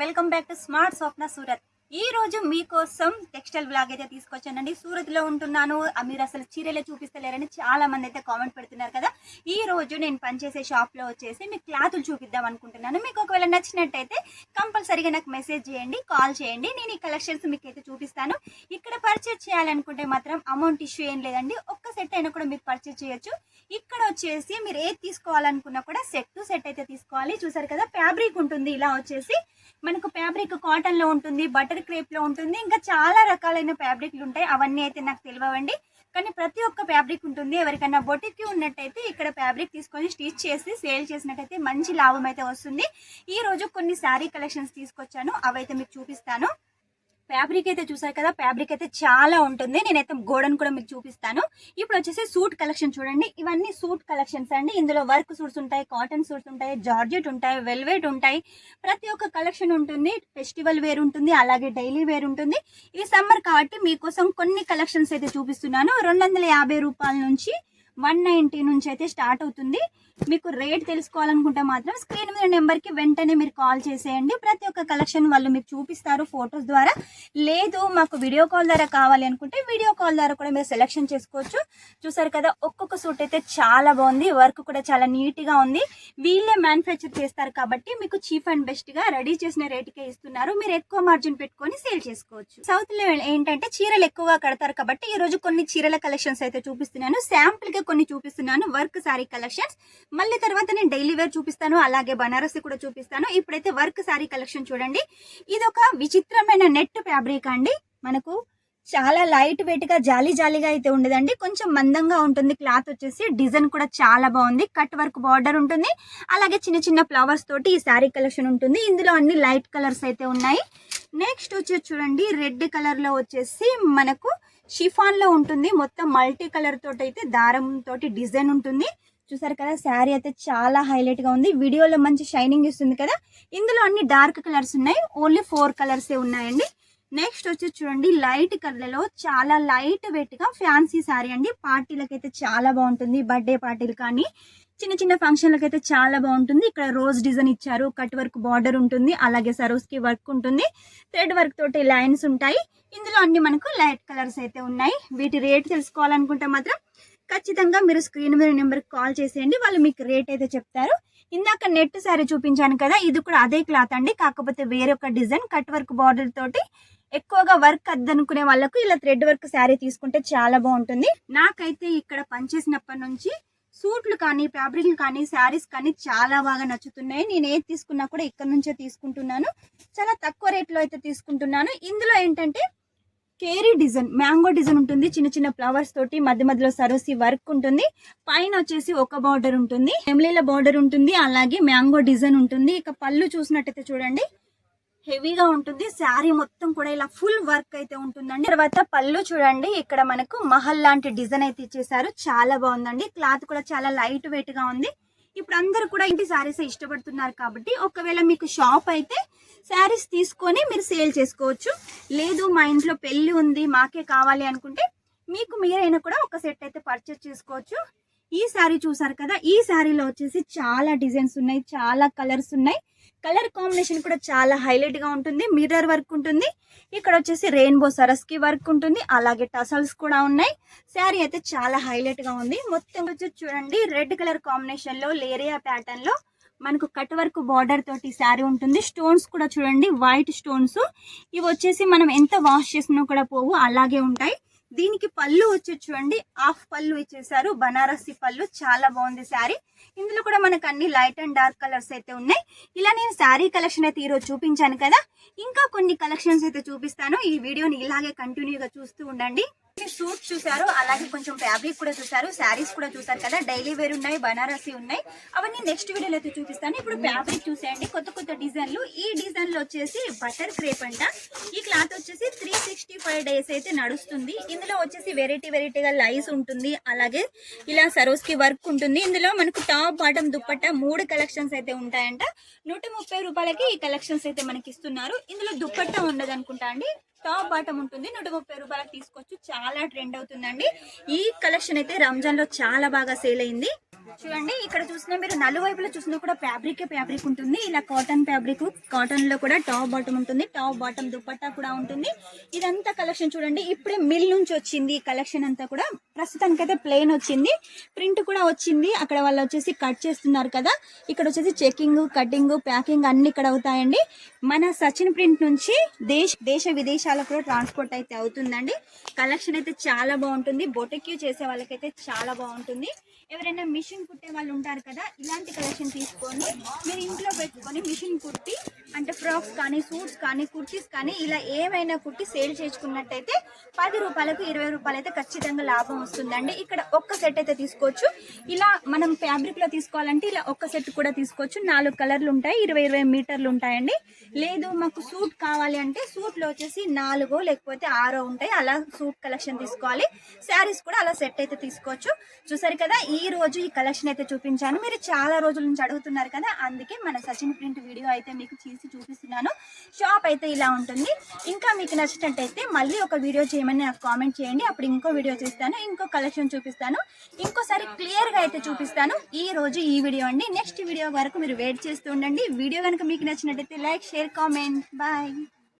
Welcome back to smart સ્વપ્ન સુરત ఈ రోజు మీకోసం టెక్స్టైల్ బ్లాగ్ అయితే తీసుకొచ్చానండి. సూరత్లో ఉంటున్నాను మీరు అసలు చీరలే చూపిస్తలేరని చాలా మంది అయితే కామెంట్ పెడుతున్నారు కదా. ఈ రోజు నేను పనిచేసే షాప్లో వచ్చేసి మీకు క్లాతులు చూపిద్దాం అనుకుంటున్నాను. మీకు ఒకవేళ నచ్చినట్టయితే కంపల్సరీగా నాకు మెసేజ్ చేయండి కాల్ చేయండి. నేను ఈ కలెక్షన్స్ మీకు అయితే చూపిస్తాను. ఇక్కడ పర్చేజ్ చేయాలనుకుంటే మాత్రం అమౌంట్ ఇష్యూ ఏం లేదండి. ఒక్క సెట్ అయినా కూడా మీరు పర్చేజ్ చేయొచ్చు. ఇక్కడ వచ్చేసి మీరు ఏది తీసుకోవాలనుకున్నా కూడా సెట్ టు సెట్ అయితే తీసుకోవాలి. చూసారు కదా ఫ్యాబ్రిక్ ఉంటుంది. ఇలా వచ్చేసి మనకు ఫ్యాబ్రిక్ కాటన్లో ఉంటుంది బటర్ క్రేప్లో ఉంటుంది. ఇంకా చాలా రకాలైన ఫ్యాబ్రిక్లు ఉంటాయి. అవన్నీ అయితే నాకు తెలియవండి కానీ ప్రతి ఒక్క ఫ్యాబ్రిక్ ఉంటుంది. ఎవరికైనా బొటికి ఉన్నట్టయితే ఇక్కడ ఫ్యాబ్రిక్ తీసుకొని స్టిచ్ చేసి సేల్ చేసినట్టయితే మంచి లాభం అయితే వస్తుంది. ఈ రోజు కొన్ని శారీ కలెక్షన్స్ తీసుకొచ్చాను. అవైతే మీకు చూపిస్తాను. ఫ్యాబ్రిక్ అయితే చూసారు కదా ఫ్యాబ్రిక్ అయితే చాలా ఉంటుంది. నేనైతే గోడను కూడా మీకు చూపిస్తాను. ఇప్పుడు వచ్చేసి సూట్ కలెక్షన్ చూడండి. ఇవన్నీ సూట్ కలెక్షన్స్ అండి. ఇందులో వర్క్ సూట్స్ ఉంటాయి కాటన్ సూట్స్ ఉంటాయి జార్జెట్ ఉంటాయి వెల్వెట్ ఉంటాయి. ప్రతి ఒక్క కలెక్షన్ ఉంటుంది. ఫెస్టివల్ వేర్ ఉంటుంది అలాగే డైలీ వేర్ ఉంటుంది. ఇది సమ్మర్ కాబట్టి మీకోసం కొన్ని కలెక్షన్స్ అయితే చూపిస్తున్నాను. రెండు వందల యాభై రూపాయల నుంచి వన్ నైంటీ నుంచి అయితే స్టార్ట్ అవుతుంది. మీకు రేట్ తెలుసుకోవాలనుకుంటే మాత్రం స్క్రీన్ మీద నెంబర్కి వెంటనే మీరు కాల్ చేసేయండి. ప్రతి ఒక్క కలెక్షన్ వాళ్ళు మీకు చూపిస్తారు ఫొటోస్ ద్వారా. లేదు మాకు వీడియో కాల్ ద్వారా కావాలి అనుకుంటే వీడియో కాల్ ద్వారా కూడా మీరు సెలెక్షన్ చేసుకోవచ్చు. చూసారు కదా ఒక్కొక్క సూట్ అయితే చాలా బాగుంది. వర్క్ కూడా చాలా నీట్గా ఉంది. వీళ్ళే మ్యానుఫ్యాక్చర్ చేస్తారు కాబట్టి మీకు చీప్ అండ్ బెస్ట్గా రెడీ చేసిన రేటుకే ఇస్తున్నారు. మీరు ఎక్కువ మార్జిన్ పెట్టుకొని సేల్ చేసుకోవచ్చు. సౌత్లో ఏంటంటే చీరలు ఎక్కువగా కడతారు కాబట్టి ఈరోజు కొన్ని చీరల కలెక్షన్స్ అయితే చూపిస్తున్నాను. శాంపుల్గా కొన్ని చూపిస్తున్నాను వర్క్ శారీ కలెక్షన్స్. మళ్ళీ తర్వాత నేను డైలీ వేర్ చూపిస్తాను అలాగే బనారసి కూడా చూపిస్తాను. ఇప్పుడైతే వర్క్ సారీ కలెక్షన్ చూడండి. ఇది ఒక విచిత్రమైన నెట్ ఫ్యాబ్రిక్ అండి. మనకు చాలా లైట్ వెయిట్గా జాలీ జాలీగా అయితే ఉండదండి. కొంచెం మందంగా ఉంటుంది. క్లాత్ వచ్చేసి డిజైన్ కూడా చాలా బాగుంది. కట్ వర్క్ బార్డర్ ఉంటుంది. అలాగే చిన్న చిన్న ఫ్లవర్స్ తోటి ఈ శారీ కలెక్షన్ ఉంటుంది. ఇందులో అన్ని లైట్ కలర్స్ అయితే ఉన్నాయి. నెక్స్ట్ వచ్చేసి చూడండి రెడ్ కలర్లో వచ్చేసి మనకు షిఫాన్లో ఉంటుంది. మొత్తం మల్టీ కలర్ తోటి అయితే దారం తోటి డిజైన్ ఉంటుంది. చూసారు కదా శారీ అయితే చాలా హైలైట్గా ఉంది. వీడియోలో మంచి షైనింగ్ ఇస్తుంది కదా. ఇందులో అన్ని డార్క్ కలర్స్ ఉన్నాయి. ఓన్లీ ఫోర్ కలర్స్ ఉన్నాయండి. నెక్స్ట్ వచ్చి చూడండి లైట్ కలర్లో చాలా లైట్ వెయిట్గా ఫ్యాన్సీ శారీ అండి. పార్టీలకైతే అయితే చాలా బాగుంటుంది. బర్త్డే పార్టీలు కానీ చిన్న చిన్న ఫంక్షన్లకు అయితే చాలా బాగుంటుంది. ఇక్కడ రోజ్ డిజైన్ ఇచ్చారు. కట్ వర్క్ బార్డర్ ఉంటుంది. అలాగే సరోస్కి వర్క్ ఉంటుంది. థ్రెడ్ వర్క్ తోటి లైన్స్ ఉంటాయి. ఇందులో అన్ని మనకు లైట్ కలర్స్ అయితే ఉన్నాయి. వీటి రేట్ తెలుసుకోవాలనుకుంటే మాత్రం ఖచ్చితంగా మీరు స్క్రీన్ మీద నెంబర్కి కాల్ చేసేయండి. వాళ్ళు మీకు రేట్ అయితే చెప్తారు. ఇందాక నెట్ శారీ చూపించాను కదా ఇది కూడా అదే క్లాత్ అండి. కాకపోతే వేరొక డిజైన్ కట్ వర్క్ బార్డర్ తోటి ఎక్కువగా వర్క్ అద్దనుకునే వాళ్ళకు ఇలా థ్రెడ్ వర్క్ శారీ తీసుకుంటే చాలా బాగుంటుంది. నాకైతే ఇక్కడ పనిచేసినప్పటి నుంచి సూట్లు కానీ ఫ్యాబ్రిక్లు కానీ శారీస్ కానీ చాలా బాగా నచ్చుతున్నాయి. నేను ఏది తీసుకున్నా కూడా ఇక్కడ నుంచే తీసుకుంటున్నాను. చాలా తక్కువ రేట్లో అయితే తీసుకుంటున్నాను. ఇందులో ఏంటంటే కేరీ డిజైన్ మ్యాంగో డిజైన్ ఉంటుంది. చిన్న చిన్న ఫ్లవర్స్ తోటి మధ్య మధ్యలో సరోసి వర్క్ ఉంటుంది. పైన వచ్చేసి ఒక బార్డర్ ఉంటుంది. ఎమ్లీల బార్డర్ ఉంటుంది. అలాగే మ్యాంగో డిజైన్ ఉంటుంది. ఇక పళ్ళు చూసినట్టయితే చూడండి. హెవీగా ఉంటుంది. శారీ మొత్తం కూడా ఇలా ఫుల్ వర్క్ అయితే ఉంటుందండి. తర్వాత పళ్ళు చూడండి. ఇక్కడ మనకు మహల్ లాంటి డిజైన్ అయితే ఇచ్చేసారు చాలా బాగుందండి. క్లాత్ కూడా చాలా లైట్ వెయిట్గా ఉంది. ఇప్పుడు అందరు కూడా ఇంటి శారీస్ ఇష్టపడుతున్నారు కాబట్టి ఒకవేళ మీకు షాప్ అయితే శారీస్ తీసుకొని మీరు సేల్ చేసుకోవచ్చు. లేదు మా ఇంట్లో పెళ్ళి ఉంది మాకే కావాలి అనుకుంటే మీకు మీరైనా కూడా ఒక సెట్ అయితే పర్చేస్ చేసుకోవచ్చు. ఈ శారీ చూసారు కదా? ఈ శారీలో వచ్చేసి చాలా డిజైన్స్ ఉన్నాయి చాలా కలర్స్ ఉన్నాయి. కలర్ కాంబినేషన్ కూడా చాలా హైలైట్గా ఉంటుంది మిర్రర్ వర్క్ ఉంటుంది. ఇక్కడ వచ్చేసి రెయిన్బో సరస్కి వర్క్ ఉంటుంది అలాగే టసల్స్ కూడా ఉన్నాయి. శారీ అయితే చాలా హైలైట్గా ఉంది. మొత్తం వచ్చి చూడండి రెడ్ కలర్ కాంబినేషన్లో లేరియా ప్యాటర్న్లో మనకు కట్ వర్క్ బార్డర్ తోటి శారీ ఉంటుంది. స్టోన్స్ కూడా చూడండి వైట్ స్టోన్స్. ఇవి వచ్చేసి మనం ఎంత వాష్ చేసినా కూడా పోవు అలాగే ఉంటాయి. దీనికి పళ్ళు వచ్చి చూడండి హాఫ్ పళ్ళు ఇచ్చేసారు బనారసి పళ్ళు చాలా బాగుంది శారీ. ఇందులో కూడా మనకు అన్ని లైట్ అండ్ డార్క్ కలర్స్ అయితే ఉన్నాయి. ఇలా నేను శారీ కలెక్షన్ అయితే ఈరోజు చూపించాను కదా. ఇంకా కొన్ని కలెక్షన్స్ అయితే చూపిస్తాను. ఈ వీడియోని ఇలాగే కంటిన్యూగా చూస్తూ ఉండండి. సూట్ చూసారు అలాగే కొంచెం ఫ్యాబ్రిక్ కూడా చూసారు శారీస్ కూడా చూసారు కదా. డైలీ వేర్ ఉన్నాయి బనారసి ఉన్నాయి. అవన్నీ నెక్స్ట్ వీడియోలో అయితే చూపిస్తాను. ఇప్పుడు ఫ్యాబ్రిక్ చూసేయండి. కొత్త కొత్త డిజైన్లు. ఈ డిజైన్లో వచ్చేసి బటర్ క్రేప్ అంట. ఈ క్లాత్ వచ్చేసి త్రీ సిక్స్టీ ఫైవ్ డేస్ అయితే నడుస్తుంది. ఇందులో వచ్చేసి వెరైటీ వెరైటీగా లైస్ ఉంటుంది. అలాగే ఇలా సరోస్కి వర్క్ ఉంటుంది. ఇందులో మనకు టాప్ బాటమ్ దుప్పట్ట మూడు కలెక్షన్స్ అయితే ఉంటాయంట. నూట ముప్పై రూపాయలకి ఈ కలెక్షన్స్ అయితే మనకి ఇస్తున్నారు ఇందులో దుప్పట్ట ఉండదు అనుకుంటా అండి. టాప్ బాటమ్ ఉంటుంది. నూట ముప్పై రూపాయలకు తీసుకోవచ్చు. చాలా ట్రెండ్ అవుతుందండి. ఈ కలెక్షన్ అయితే రంజాన్లో చాలా బాగా సేల్ అయింది. చూడండి ఇక్కడ చూసినా మీరు నలువైపులో చూసినా కూడా ఫ్యాబ్రిక్ ఫ్యాబ్రిక్ ఉంటుంది. ఇలా కాటన్ ఫ్యాబ్రిక్ కాటన్లో కూడా టాప్ బాటమ్ ఉంటుంది. టాప్ బాటమ్ దుపట్టా కూడా ఉంటుంది. ఇదంతా కలెక్షన్ చూడండి. ఇప్పుడే మిల్ నుంచి వచ్చింది ఈ కలెక్షన్ అంతా కూడా. ప్రస్తుతానికి అయితే ప్లెయిన్ వచ్చింది. ప్రింట్ కూడా వచ్చింది. అక్కడ వాళ్ళు వచ్చేసి కట్ చేస్తున్నారు కదా. ఇక్కడ వచ్చేసి చెకింగ్ కటింగ్ ప్యాకింగ్ అన్ని ఇక్కడ అవుతాయండి. మన సచిన్ ప్రింట్ నుంచి దేశ దేశ విదేశాలకు కూడా ట్రాన్స్పోర్ట్ అయితే అవుతుందండి. కలెక్షన్ అయితే చాలా బాగుంటుంది. బొటెక్యూ చేసే వాళ్ళకైతే చాలా బాగుంటుంది. ఎవరైనా మిషన్ కుట్టే వాళ్ళు ఉంటారు కదా ఇలాంటి కలెక్షన్ తీసుకొని మీరు ఇంట్లో పెట్టుకొని మిషన్ కుట్టి అంటే ఫ్రాక్స్ కానీ సూట్స్ కానీ కుర్తీస్ కానీ ఇలా ఏమైనా కుట్టి సేల్ చేసుకున్నట్టయితే పది రూపాయలకు ఇరవై రూపాయలు అయితే ఖచ్చితంగా లాభం వస్తుందండి. ఇక్కడ ఒక్క సెట్ అయితే తీసుకోవచ్చు. ఇలా మనం ఫ్యాబ్రిక్లో తీసుకోవాలంటే ఇలా ఒక్క సెట్ కూడా తీసుకోవచ్చు. నాలుగు కలర్లు ఉంటాయి ఇరవై ఇరవై మీటర్లు ఉంటాయండి. లేదు మాకు సూట్ కావాలి అంటే సూట్లో వచ్చేసి నాలుగో లేకపోతే ఆరో ఉంటాయి. అలా సూట్ కలెక్షన్ తీసుకోవాలి. శారీస్ కూడా అలా సెట్ అయితే తీసుకోవచ్చు. చూసారు కదా ఈ రోజు ఈ కలెక్షన్ అయితే చూపించాను. మీరు చాలా రోజుల నుంచి అడుగుతున్నారు కదా అందుకే మన సచిన్ ప్రింట్ వీడియో అయితే మీకు చేసి చూపిస్తున్నాను. షాప్ అయితే ఇలా ఉంటుంది. ఇంకా మీకు నచ్చినట్టయితే మళ్ళీ ఒక వీడియో చేయమని నాకు కామెంట్ చేయండి. అప్పుడు ఇంకో వీడియో చేస్తాను. ఇంకో కలెక్షన్ చూపిస్తాను. ఇంకోసారి క్లియర్గా అయితే చూపిస్తాను. ఈ రోజు ఈ వీడియో అండి. నెక్స్ట్ వీడియో వరకు మీరు వెయిట్ చేస్తూ ఉండండి. వీడియో కనుక మీకు నచ్చినట్టయితే లైక్ షేర్ కామెంట్ బాయ్